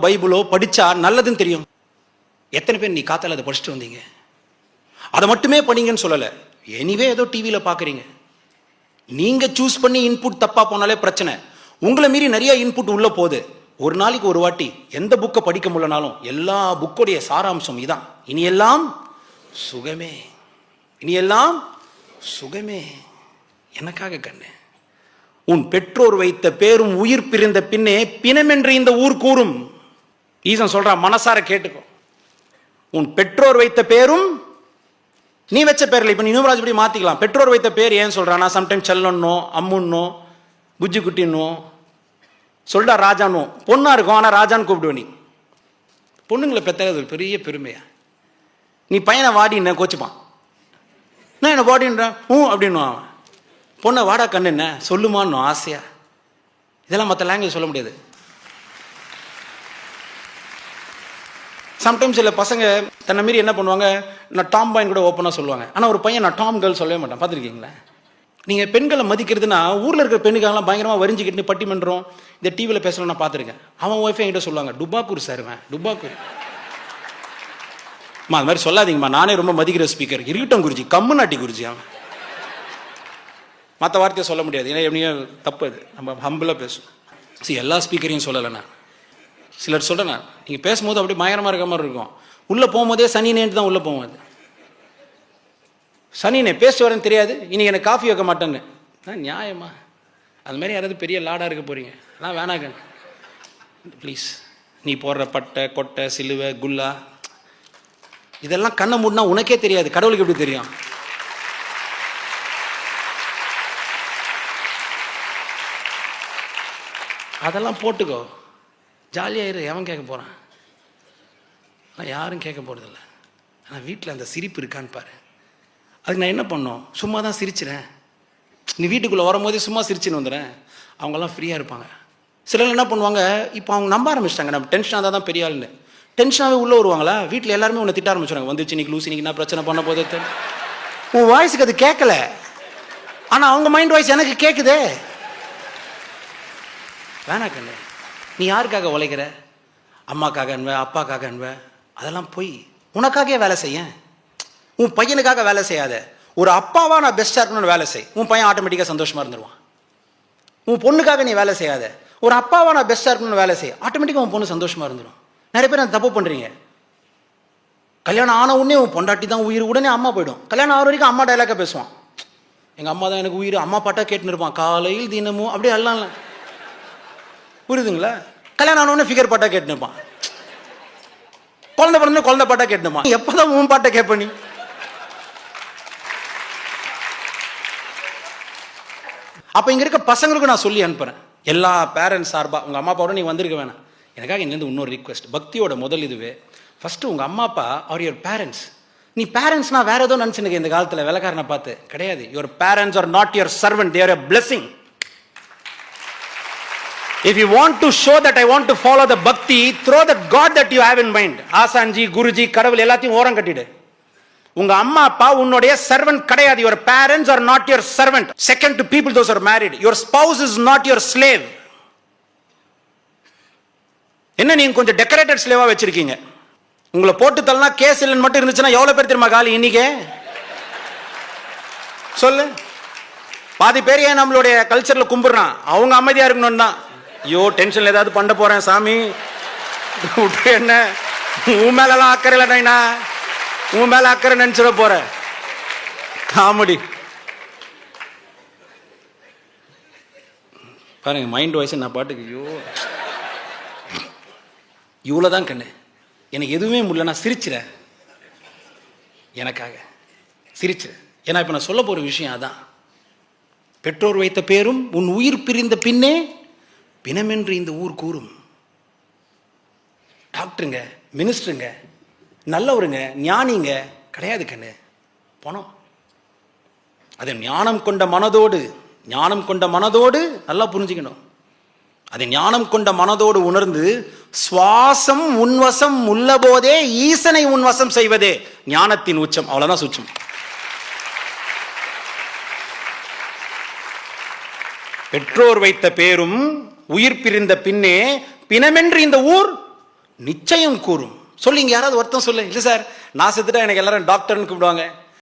பைபிளோ படித்தா நல்லதுன்னு தெரியும். எத்தனை பேர் நீ காத்தால் அதை படிச்சுட்டு வந்தீங்க? அதை மட்டுமே பண்ணீங்கன்னு சொல்லலை. எனிவே ஏதோ டிவியில் பார்க்குறீங்க நீங்கள் சூஸ் பண்ணி இன்புட் தப்பாக போனாலே பிரச்சனை. உங்களை மீறி நிறைய இன்புட் உள்ளே போகுது. ஒரு நாளைக்கு ஒரு வாட்டி எந்த புக்கை படிக்க முடியலனாலும் எல்லா புக்கோடைய சாராம்சம் இதான். இனி எல்லாம் சுகமே. இனி எல்லாம் சுகமே. எனக்காக கண்ணு. உன் பெற்றோர் வைத்த பேரும் உயிர் பிரிந்த பின்னே பிணமென்று இந்த ஊர் கூறும். ஈசன் சொல்றான் மனசார கேட்டுக்கோ. உன் பெற்றோர் வைத்த பேரும் நீ வச்ச பேர்ல இப்ப நீ யுவராஜ் இப்படி மாத்திக்கலாம். பெற்றோர் வைத்த பேர் ஏன் சொல்றானா சம்டைம் செல்லன்னோ அம்முன்னோ புஜ்ஜி குட்டின்னோ சொல்டா ராஜானோ பொண்ணா இருக்கும் ஆனா ராஜான்னு கூப்பிடுவ நீ. பொண்ணுங்களை பெத்தது ஒரு பெரிய பெருமையா? நீ பையனை வாடின்னு கோச்சுப்பான்? நான் என்ன வாடின்றேன்? ஊ அப்படின்னு. அவன் பொண்ணை வாடா கண்ணு என்ன? சொல்லுமான்னு ஆசையா? இதெல்லாம் மற்ற லாங்குவேஜ் சொல்ல முடியாது. சம்டைம்ஸ் இல்லை பசங்க தன்னை மீறி என்ன பண்ணுவாங்க? நான் டாம் பாயின் கூட ஓப்பனாக சொல்லுவாங்க. ஆனால் ஒரு பையன் நான் டாம் கேர்ள் சொல்லவே மாட்டேன். பார்த்துருக்கீங்களா? நீங்கள் பெண்களை மதிக்கிறதுனா ஊரில் இருக்கிற பெண்ணுக்காகலாம் பயங்கரமாக வரிஞ்சிக்கிட்டு பட்டிமன்றம் இந்த டிவியில் பேசலாம் நான் பார்த்துருக்கேன். அவன் ஒய்ஃபை என்கிட்ட சொல்லுவாங்க டுபாக்கூர் சார் டுபாக்கூர். அம்மா அது மாதிரி சொல்லாதீங்கம்மா. நானே ரொம்ப மதிக்கிற ஸ்பீக்கர் இருக்கட்டும் குருஜி கம்முநாட்டி குருஜி அவன். மற்ற வார்த்தையை சொல்ல முடியாது. ஏன்னா எப்படியும் தப்பு அது. நம்ம ஹம்பிளாக பேசும் சரி எல்லா ஸ்பீக்கரையும் சொல்லலை நான். சிலர் சொல்கிறேன் நீங்கள் பேசும்போது அப்படியே பயங்கரமாக இருக்க மாதிரி இருக்கும். உள்ளே போகும்போதே சனி சனினேன்ட்டு தான் உள்ளே போவோம் அது. சனினே பேச வரேன்னு தெரியாது. இன்னைக்கு எனக்கு காஃபி வைக்க மாட்டேன்னு நான் நியாயமா? அது மாதிரி யாராவது பெரிய லாடாக இருக்க போகிறீங்க அதெல்லாம் வேணாங்க. ப்ளீஸ் நீ போடுற பட்டை கொட்டை சிலுவை குல்லா. இதெல்லாம் கண்ணை மூடினா உனக்கே தெரியாது. கடவுளுக்கு எப்படி தெரியும்? அதெல்லாம் போட்டுக்கோ. ஜாலியாக இரு எவன் கேட்க போகிறான் நான் யாரும் கேட்க போகிறதில்ல ஆனால் வீட்டில் அந்த சிரிப்பு இருக்கான்னு பாரு. அதுக்கு நான் என்ன பண்ணோம்? சும்மா தான் சிரிச்சிறேன். நீ வீட்டுக்குள்ளே வரும்போதே சும்மா சிரிச்சுன்னு வந்துடுறேன். அவங்கெல்லாம் ஃப்ரீயாக இருப்பாங்க. சிலர் என்ன பண்ணுவாங்க? இப்போ அவங்க நம்ப ஆரம்பிச்சிட்டாங்க. நம்ம டென்ஷனாக தான் தான் பெரிய ஆளுன்னு. டென்ஷனாகவே உள்ளே வருவாங்களா? வீட்டில் எல்லாருமே உன்னை திட்ட ஆரம்பிச்சிடுவாங்க வந்துச்சு இன்னைக்கு லூசி இன்னைக்கு என்ன பிரச்சனை பண்ண போதே உன் வாய்ஸுக்கு அது கேட்கல. ஆனால் அவங்க மைண்ட் வாய்ஸ் எனக்கு கேட்குதே வேணா கண்ணு. நீ யாருக்காக உழைக்கிற? அம்மாக்காக அன்ப அப்பாக்காக அன்ப அதெல்லாம் போய் உனக்காகவே வேலை செய்ய. உன் பையனுக்காக வேலை செய்யாத. ஒரு அப்பாவாக நான் பெஸ்ட்டாக இருக்கணும்னு வேலை செய். உன் பையன் ஆட்டோமேட்டிக்காக சந்தோஷமாக இருந்துருவான். உன் பொண்ணுக்காக நீ வேலை செய்யாத. ஒரு அப்பாவாக நான் பெஸ்ட்டாக இருக்கணும்னு வேலை செய். ஆட்டோமேட்டிக்காக உன் பொண்ணு சந்தோஷமாக இருந்துடும் நிறைய பேர் அந்த தப்பு பண்ணுறீங்க கல்யாணம் ஆன உடனே உன் பொண்டாட்டி தான் உயிர். உடனே அம்மா போயிடும். கல்யாணம் ஆகிற வரைக்கும் அம்மா டைலாக்காக பேசுவான். எங்கள் அம்மா தான் எனக்கு உயிர். அம்மா பாட்டாக கேட்டுன்னு இருப்பான். காலையில் தினமும் அப்படியே எல்லாம் புரியுதுங்களா? கல்யாணம் ஆனவொடனே ஃபிகர் பாட்டா கேட்டுன்னு குழந்தை பிறந்த குழந்தை பாட்டா கேட்டுப்பான் எப்போதான் உன் பாட்டை கேட்ப நீ? அப்போ இங்கே இருக்க பசங்களுக்கு நான் சொல்லி அனுப்புகிறேன் எல்லா பேரண்ட்ஸ் சார்பாக உங்கள் அம்மா அப்பாவோட நீ வந்திருக்க வேணாம். எனக்காக இங்கேருந்து இன்னொரு ரிக்வெஸ்ட் பக்தியோட முதல் இதுவே ஃபஸ்ட்டு உங்கள் அம்மா அப்பா அவர் யுவர் பேரண்ட்ஸ் நீ பேரண்ட்ஸ்னா வேற ஏதோ நினச்சினுக்கு இந்த காலத்தில் விலக்காரனை பார்த்து. கிடையாது. Your parents are not your servant they're a blessing If you want to show that I want to follow the bhakti, throw the God that you have in mind. ஆசான்ஜி குருஜி கடவுள் எல்லாத்தையும் ஓரம் கட்டிடு உங்க அம்மா அப்பா உன்னுடைய சர்வெண்ட் கிடையாது your parents are not your servant second to people those are married your spouse is not your slave என்ன நீங்க கொஞ்சம் டெக்கரேட்டட் ஸ்லேவா வச்சிருக்கீங்க? உங்களை போட்டு தள்ளனா கேஸ் இல்லைன்னு மட்டும் இருந்துச்சுன்னா எவ்வளவு பேர் தெரியுமா காலி இன்னைக்கே? சொல்லு. பாதி பேர் ஏன் நம்மளுடைய கல்ச்சரில் கும்பிடுறான்? அவங்க அமைதியாக இருக்கணும்னு தான். ஐயோ டென்ஷன்ல ஏதாவது பண்ண போறேன் சாமி. விட்டு என்ன? உன் மேலெல்லாம் அக்கறை இல்லை உன் மேல அக்கறை நினைச்சிட போகிற காமெடி. பாருங்க மைண்ட் வாய்ஸ் நான் பாட்டுக்கு ஐயோ. இவ்வளோ தான் கண்ணு. எனக்கு எதுவுமே முடியல நான் சிரிச்சிறேன் எனக்காக. சிரிச்சிறேன் ஏன்னா இப்போ நான் சொல்ல போகிற விஷயம் அதான். பெற்றோர் வைத்த பேரும் உன் உயிர் பிரிந்த பின்னே பிணமென்று இந்த ஊர் கூறும். டாக்டருங்க மினிஸ்டருங்க நல்லவருங்க ஞானிங்க கிடையாது கண்ணு. பணம் அது ஞானம் கொண்ட மனதோடு ஞானம் கொண்ட மனதோடு நல்லா புரிஞ்சுக்கணும். அது ஞானம் கொண்ட மனதோடு உணர்ந்து சுவாசம் உன்வசம் உள்ள போதே ஈசனை உன்வசம் செய்வதே ஞானத்தின் உச்சம். அவ்வளோதான் சுச்சம் பெற்றோர் வைத்த பேரும் உயிர் பிரிந்த பின்னே பிணமென்று இந்த ஊர் நிச்சயம் கூறும். சொல்லிங்க யாராவது ஒருத்தன் சொல்லு. இல்லை சார் நான் செத்துட்டா எனக்கு எல்லாரும் டாக்டர்னு கூப்பிடுவாங்க.